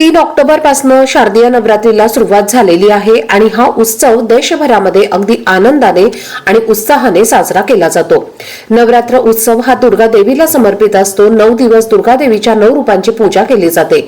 तीन ऑक्टोबरपासून शारदीय नवरात्रीला सुरुवात झालेली आहे आणि हा उत्सव देशभरामध्ये अगदी आनंदाने आणि उत्साहाने साजरा केला जातो. नवरात्र उत्सव हा दुर्गा देवीला समर्पित असतो. नऊ दिवस दुर्गा देवीच्या नऊ रूपांची पूजा केली जाते.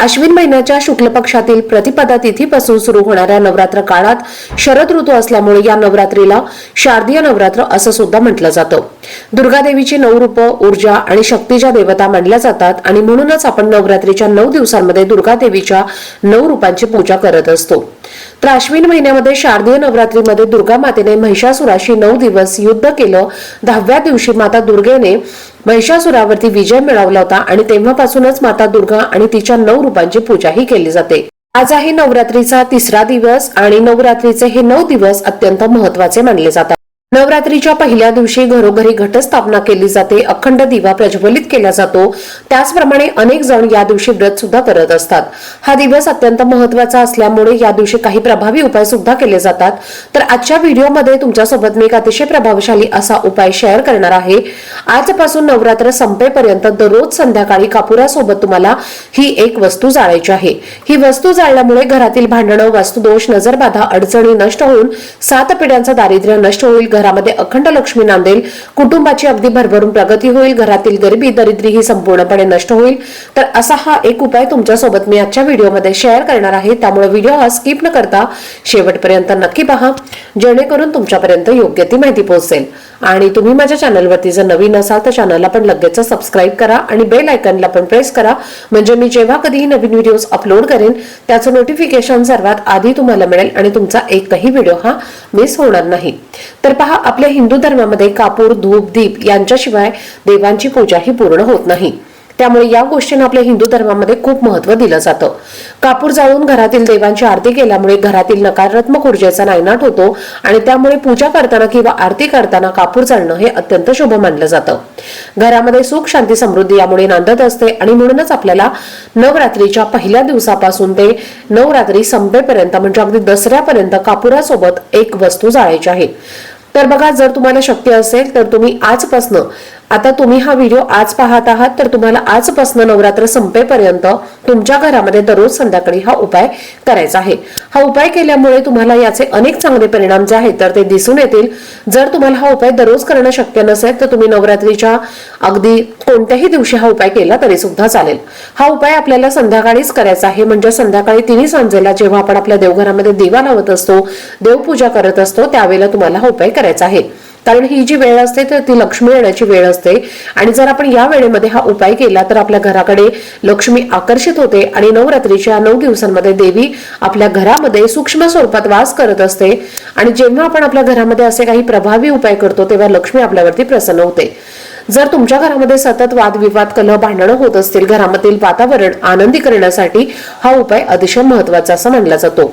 अश्विन महिन्याच्या शुक्ल पक्षातील प्रतिपदा तिथीपासून सुरू होणाऱ्या नवरात्र काळात शरद ऋतू असल्यामुळे या नवरात्रीला शारदीय नवरात्र असं सुद्धा म्हटलं जातं. दुर्गादेवीची नऊ रूप ऊर्जा आणि शक्तीच्या देवता मानल्या जातात आणि म्हणूनच आपण नवरात्रीच्या नऊ दिवसांमध्ये दुर्गादेवीच्या नऊ रूपांची पूजा करत असतो. तर आश्विन महिन्यामध्ये शारदीय नवरात्रीमध्ये दुर्गा मातेने महिषासुराशी नऊ दिवस युद्ध केलं. दहाव्या दिवशी माता दुर्गेने महिषासुरावरती विजय मिळवला होता आणि तेव्हापासूनच माता दुर्गा आणि तिच्या नऊ रूपांची पूजाही केली जाते. आज आहे नवरात्रीचा तिसरा दिवस आणि नवरात्रीचे हे नऊ दिवस अत्यंत महत्त्वाचे मानले जातात. नवरात्रीच्या पहिल्या दिवशी घरोघरी घटस्थापना केली जाते अखंड दिवा प्रज्वलित केला जातो. त्याचप्रमाणे अनेक जण या दिवशी व्रत सुद्धा करत असतात. हा दिवस अत्यंत महत्त्वाचा असल्यामुळे या दिवशी काही प्रभावी उपाय सुद्धा केले जातात. तर आजच्या व्हिडिओमध्ये तुमच्यासोबत मी एक अतिशय प्रभावशाली असा उपाय शेअर करणार आहे. आजपासून नवरात्र संपेपर्यंत दररोज संध्याकाळी कापुरासोबत तुम्हाला ही एक वस्तू जाळायची आहे. ही वस्तू जाळल्यामुळे घरातील भांडणं वास्तुदोष नजरबाधा अडचणी नष्ट होऊन सात पिढ्यांचं दारिद्र्य नष्ट होईल. घरामध्ये अखंड लक्ष्मी नांदेल. कुटुंबाची अगदी भरभरून प्रगती होईल. घरातील गरिबी दरिद्री ही संपूर्णपणे नष्ट होईल. तर असा हा एक उपाय तुमच्यासोबत मी आजच्या व्हिडिओमध्ये शेअर करणार आहे. त्यामुळे व्हिडिओ हा स्किप न करता शेवटपर्यंत नक्की पहा. जेणेकरून तुमच्यापर्यंत योग्य ती माहिती पोहोचेल. आणि तुम्ही माझ्या चॅनलवरती जर नवीन असाल तर चॅनलला पण लगेच सबस्क्राईब करा आणि बेल आयकनला पण प्रेस करा. म्हणजे मी जेव्हा कधीही नवीन व्हिडिओज अपलोड करेन त्याचं नोटिफिकेशन सर्वात आधी तुम्हाला मिळेल आणि तुमचा एकही व्हिडिओ हा मिस होणार नाही. तर पहा आपल्या हिंदू धर्मामध्ये कापूर धूप दीप यांच्याशिवाय देवांची पूजा ही पूर्ण होत नाही. त्यामुळे या गोष्टींना आपल्या हिंदू धर्मामध्ये खूप महत्त्व दिलं जातं. कापूर जाळून घरातील देवांची आरती केल्यामुळे घरातील नकारात्मक ऊर्जेचा नायनाट होतो आणि त्यामुळे पूजा करताना किंवा आरती करताना कापूर जाळणं हे अत्यंत शुभ मानलं जातं. घरामध्ये सुख शांती समृद्धी यामुळे नांदत असते आणि म्हणूनच आपल्याला नवरात्रीच्या पहिल्या दिवसापासून ते नवरात्री संपेपर्यंत म्हणजे अगदी दसऱ्यापर्यंत कापुरासोबत एक वस्तू जाळायची आहे. तर बघा जर तुम्हाला शक्य असेल तर तुम्ही आजपासनं आता तुम्ही हा व्हिडिओ आज पाहत आहात तर तुम्हाला आजपासून नवरात्र संपेपर्यंत तुमच्या घरामध्ये दररोज संध्याकाळी हा उपाय करायचा आहे. हा उपाय केल्यामुळे तुम्हाला याचे अनेक चांगले परिणाम जे आहेत तर ते दिसून येतील. जर तुम्हाला हा उपाय दररोज करणं शक्य नसेल तर तुम्ही नवरात्रीच्या अगदी कोणत्याही दिवशी हा उपाय केला तरी सुद्धा चालेल. हा उपाय आपल्याला संध्याकाळीच करायचा आहे म्हणजे संध्याकाळी तिन्ही सांजेला जेव्हा आपण आपल्या देवघरामध्ये दिवा लावत असतो देवपूजा करत असतो त्यावेळेला तुम्हाला हा उपाय करायचा आहे. कारण ही जी वेळ असते तर ती लक्ष्मी येण्याची वेळ असते. आणि जर आपण या वेळेमध्ये हा उपाय केला तर आपल्या घराकडे लक्ष्मी आकर्षित होते आणि नवरात्रीच्या नऊ दिवसांमध्ये देवी आपल्या घरामध्ये सूक्ष्म स्वरूपात वास करत असते. आणि जेव्हा आपण आपल्या घरामध्ये असे काही प्रभावी उपाय करतो तेव्हा लक्ष्मी आपल्यावरती प्रसन्न होते. जर तुमच्या घरामध्ये सतत वादविवाद कलह भांडणं होत असतील घरामधील वातावरण आनंदी करण्यासाठी हा उपाय अतिशय महत्त्वाचा असा मानला जातो.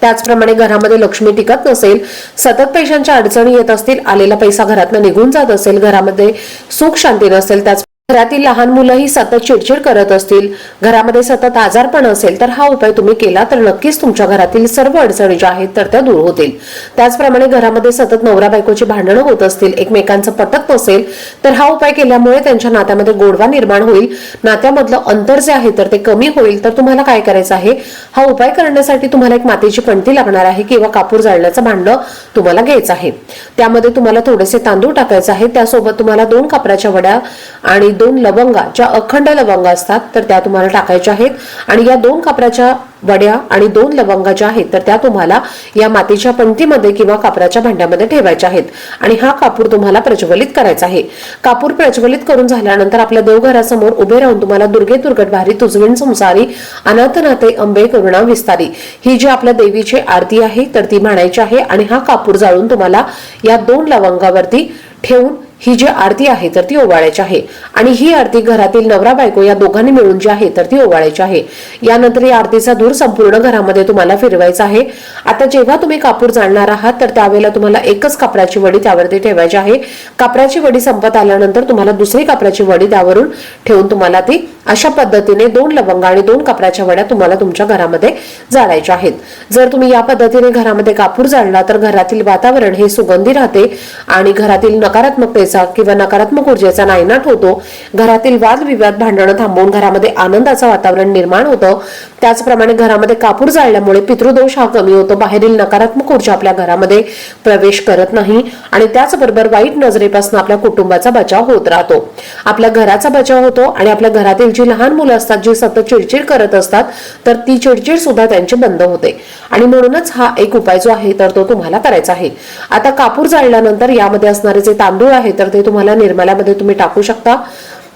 त्याचप्रमाणे घरामध्ये लक्ष्मी टिकत नसेल सतत पैशांच्या अडचणी येत असतील आलेला पैसा घरातनं निघून जात असेल घरामध्ये सुख शांती नसेल त्याच घरातील लहान मुलंही सतत चिडचिड करत असतील घरामध्ये सतत आजारपण असेल तर हा उपाय तुम्ही केला तर नक्कीच तुमच्या घरातील सर्व अडचणी ज्या आहेत तर त्या दूर होतील. त्याचप्रमाणे घरामध्ये सतत नवरा बायकोची भांडणं होत असतील एकमेकांचं पटत नसेल तर हा उपाय केल्यामुळे त्यांच्या नात्यामध्ये गोडवा निर्माण होईल. नात्यामधलं अंतर जे आहे तर ते कमी होईल. तर तुम्हाला काय करायचं आहे? हा उपाय करण्यासाठी तुम्हाला एक मातीची पणती लागणार आहे किंवा कापूर जाळण्याचं भांडं तुम्हाला घ्यायचं आहे. त्यामध्ये तुम्हाला थोडेसे तांदूळ टाकायचे आहे त्यासोबत तुम्हाला दोन कापराच्या वड्या आणि दोन लवंगा ज्या अखंड लवंगा असतात तर त्या तुम्हाला टाकायच्या आहेत. आणि या दोन कापराच्या वड्या आणि दोन लवंगा ज्या आहेत तर त्या तुम्हाला या मातीच्या पंक्तीमध्ये किंवा कापराच्या भांड्यामध्ये ठेवायच्या आहेत. आणि हा कापूर तुम्हाला प्रज्वलित करायचा आहे. कापूर प्रज्वलित करून झाल्यानंतर आपल्या देवघरासमोर उभे राहून तुम्हाला दुर्गे दुर्गट भारी तुजवीण संसारी अनाथ नाते अंबे करुणा विस्तारी ही जी आपल्या देवीची आरती आहे तर ती म्हणायची आहे. आणि हा कापूर जाळून तुम्हाला या दोन लवंगावरती ठेवून ही जी आरती आहे तर ती ओवाळायची आहे. आणि ही आरती घरातील नवरा बायको या दोघांनी मिळून जी आहे तर ती ओवाळायची आहे. यानंतर या आरतीचा धूर संपूर्ण घरामध्ये तुम्हाला फिरवायचा आहे. आता जेव्हा तुम्ही कापूर जाणणार आहात तर त्यावेळेला तुम्हाला एकच कापडाची वडी त्यावरती ठेवायची आहे. कापडाची वडी संपत आल्यानंतर तुम्हाला दुसरी कापडाची वडी त्यावरून ठेवून तुम्हाला ती अशा पद्धतीने दोन लवंग आणि दोन कापडाच्या वड्या तुम्हाला तुमच्या घरामध्ये जाळायच्या आहेत. जर तुम्ही या पद्धतीने घरामध्ये कापूर जाळला तर घरातील वातावरण हे सुगंधी राहते आणि घरातील नकारात्मकतेचा किंवा नकारात्मक ऊर्जेचा नायनाट होतो. घरातील वादविवाद भांडणं थांबवून घरामध्ये आनंदाचं वातावरण निर्माण होतं. त्याचप्रमाणे घरामध्ये कापूर जाळल्यामुळे पितृदोष हा कमी होतो. बाहेरील नकारात्मक ऊर्जा आपल्या घरामध्ये प्रवेश करत नाही आणि त्याचबरोबर वाईट नजरेपासून आपल्या कुटुंबाचा बचाव होत राहतो. आपल्या घराचा बचाव होतो आणि आपल्या घरातील जी लहान मुलं असतात जी सतत चिडचिड करत असतात तर ती चिडचिड सुद्धा त्यांची बंद होते. आणि म्हणूनच हा एक उपाय जो आहे तर तो तुम्हाला करायचा आहे. आता कापूर जाळल्यानंतर यामध्ये असणारे जे तांदूळ आहे तर ते तुम्हाला निर्मल्यामध्ये तुम्ही टाकू शकता.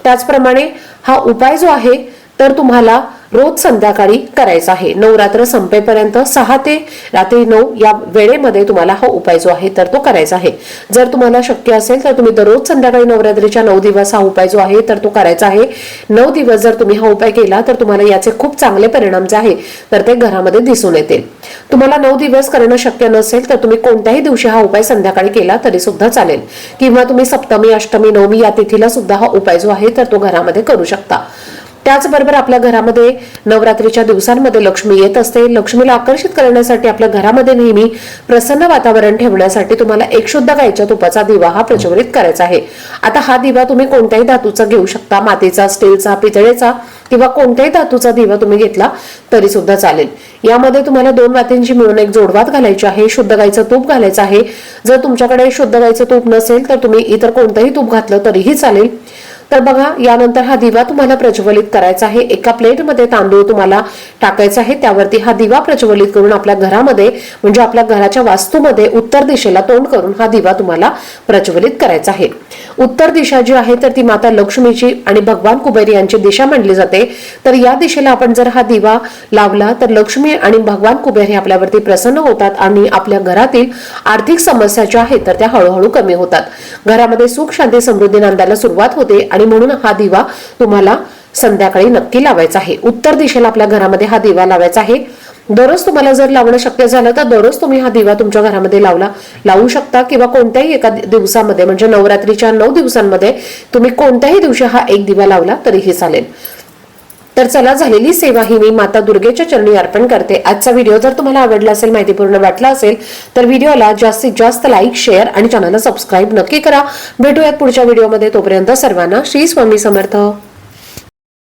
त्याचप्रमाणे हा उपाय जो आहे तर तुम्हाला रोज संध्याकाळी करायचा आहे. नवरात्र संपेपर्यंत सहा ते रात्री नऊ या वेळेमध्ये तुम्हाला हा उपाय जो आहे तर तो करायचा आहे. जर तुम्हाला शक्य असेल तर तुम्ही दररोज संध्याकाळी नवरात्रीच्या नऊ दिवस हा उपाय जो आहे तर तो करायचा आहे. नऊ दिवस जर तुम्ही हा उपाय केला तर तुम्हाला याचे खूप चांगले परिणाम जे आहे तर ते घरामध्ये दिसून येतील. तुम्हाला नऊ दिवस करणं शक्य नसेल तर तुम्ही कोणत्याही दिवशी हा उपाय संध्याकाळी केला तरी सुद्धा चालेल. किंवा तुम्ही सप्तमी अष्टमी नवमी या तिथीला सुद्धा हा उपाय जो आहे तर तो घरामध्ये करू शकता. त्याचबरोबर आपल्या घरामध्ये नवरात्रीच्या दिवसांमध्ये लक्ष्मी येत असते. लक्ष्मीला आकर्षित करण्यासाठी आपल्या घरामध्ये नेहमी प्रसन्न वातावरण ठेवण्यासाठी तुम्हाला एक शुद्ध गायच्या तुपाचा दिवा हा प्रज्वलित करायचा आहे. आता हा दिवा तुम्ही कोणत्याही धातूचा घेऊ शकता. मातीचा स्टीलचा पितळेचा किंवा कोणत्याही धातूचा दिवा तुम्ही घेतला तरी सुद्धा चालेल. यामध्ये तुम्हाला दोन वातींची मिळून एक जोडवात घालायची आहे. शुद्ध गायचं तूप घालायचं आहे. जर तुमच्याकडे शुद्ध गायचं तूप नसेल तर तुम्ही इतर कोणतंही तूप घातलं तरीही चालेल. तर बघा यानंतर हा दिवा तुम्हाला प्रज्वलित करायचा आहे. एका प्लेटमध्ये तांदूळ तुम्हाला टाकायचा आहे. त्यावरती हा दिवा प्रज्वलित करून आपल्या घरामध्ये म्हणजे आपल्या घराच्या वास्तूमध्ये उत्तर दिशेला तोंड करून हा दिवा तुम्हाला प्रज्वलित करायचा आहे. उत्तर दिशा जी आहे तर ती माता लक्ष्मीची आणि भगवान कुबेर यांची दिशा मानली जाते. तर या दिशेला आपण जर हा दिवा लावला तर लक्ष्मी आणि भगवान कुबेर हे आपल्यावरती प्रसन्न होतात आणि आपल्या घरातील आर्थिक समस्या ज्या आहेत तर त्या हळूहळू कमी होतात. घरामध्ये सुख शांती समृद्धी नांदायला सुरुवात होते आणि म्हणून हा दिवा तुम्हाला संध्याकाळी नक्की लावायचा आहे. उत्तर दिशेला आपल्या घरामध्ये हा दिवा लावायचा आहे. दररोज तुम्हाला जर लावणं शक्य झालं तर दररोज तुम्ही हा दिवा तुमच्या घरामध्ये लावला लावू शकता किंवा कोणत्याही एका दिवसामध्ये म्हणजे नवरात्रीच्या नऊ दिवसांमध्ये तुम्ही कोणत्याही दिवशी हा एक दिवा लावला तरीही चालेल. तर चला झालेली सेवा ही मी माता दुर्गेच्या चरणी अर्पण करते. आजचा व्हिडिओ जर तुम्हाला आवडला असेल माहितीपूर्ण वाटला असेल तर व्हिडिओला जास्तीत जास्त लाईक शेअर आणि चॅनलला सबस्क्राईब नक्की करा. भेटूयात पुढच्या व्हिडिओमध्ये. तोपर्यंत सर्वांना श्री स्वामी समर्थ.